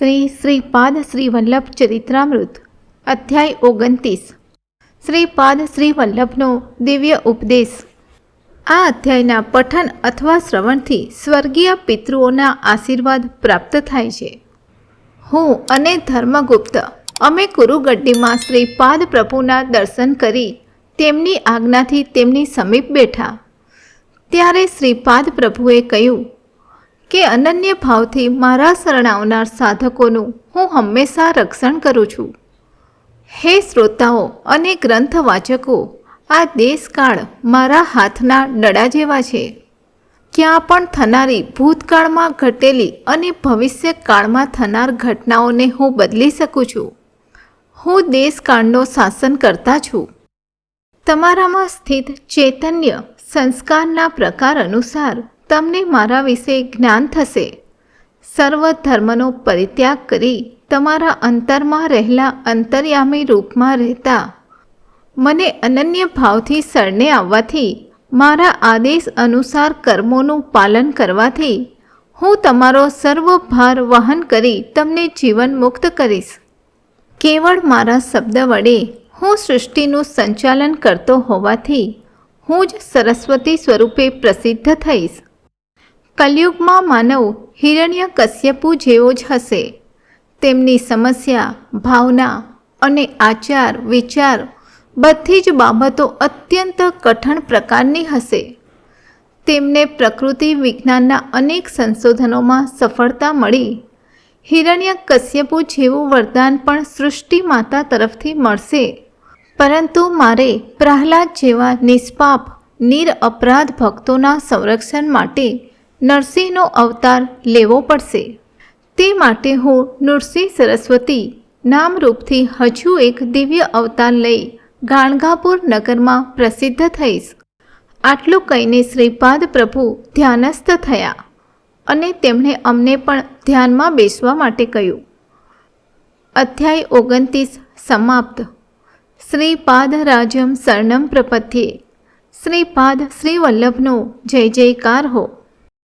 શ્રી શ્રીપાદ શ્રી વલ્લભ ચરિત્રામૃત, અધ્યાય ઓગણત્રીસ. શ્રીપાદ શ્રી વલ્લભનો દિવ્ય ઉપદેશ. આ અધ્યાયના પઠન અથવા શ્રવણથી સ્વર્ગીય પિતૃઓના આશીર્વાદ પ્રાપ્ત થાય છે. હું અને ધર્મગુપ્ત, અમે કુરુગડ્ડીમાં શ્રીપાદ પ્રભુના દર્શન કરી તેમની આજ્ઞાથી તેમની સમીપ બેઠા. ત્યારે શ્રીપાદ પ્રભુએ કહ્યું કે અનન્ય ભાવથી મારા શરણાવનાર સાધકોનું હું હંમેશા રક્ષણ કરું છું. હે શ્રોતાઓ અને ગ્રંથ વાચકો આ દેશકાળ મારા હાથના ડડા જેવા છે. ક્યાં પણ થનારી ભૂતકાળમાં ઘટેલી અને ભવિષ્યકાળમાં થનાર ઘટનાઓને હું બદલી શકું છું. હું દેશકાળનો શાસન કરતા છું. તમારામાં સ્થિત ચૈતન્ય સંસ્કારના પ્રકાર અનુસાર તમને મારા વિશે જ્ઞાન થશે. સર્વ ધર્મનો પરિત્યાગ કરી તમારા અંતરમાં રહેલા અંતર્યામી રૂપમાં રહેતા. મને અનન્ય ભાવથી શરણે આવવાથી, મારા આદેશ અનુસાર કર્મોનું પાલન કરવાથી, હું તમારો સર્વ ભાર વહન કરી તમને જીવન મુક્ત કરીશ. કેવળ મારા શબ્દ વડે હું સૃષ્ટિનું સંચાલન કરતો હોવાથી, હું જ સરસ્વતી સ્વરૂપે પ્રસિદ્ધ થઈશ. કલયુગમાં માનવ હિરણ્ય કશ્યપુ જેવો જ હશે. તેમની સમસ્યા, ભાવના અને આચાર, વિચાર બધી જ બાબતો અત્યંત કઠણ પ્રકારની હશે. તેમને પ્રકૃતિ વિજ્ઞાનના અનેક સંશોધનોમાં સફળતા મળી. હિરણ્ય કશ્યપુ જેવું વરદાન પણ સૃષ્ટિ માતા તરફથી મળશે. પરંતુ મારે પ્રહલાદ જેવા નિષ્પાપ નિર અપરાધ ભક્તોના સંરક્ષણ માટે નરસિંહનો અવતાર લેવો પડશે. તે માટે હું નૃસિંહ સરસ્વતી નામરૂપથી હજુ એક દિવ્ય અવતાર લઈ ગાણગાપુર નગરમાં પ્રસિદ્ધ થઈશ. આટલું કહીને શ્રીપાદ પ્રભુ ધ્યાનસ્થ થયા અને તેમણે અમને પણ ધ્યાનમાં બેસવા માટે કહ્યું. અધ્યાય ઓગણત્રીસ સમાપ્ત. શ્રીપાદ રાજમ શરણમ પ્રપથ્યે. શ્રીપાદ શ્રીવલ્લભનો જય જયકાર હો.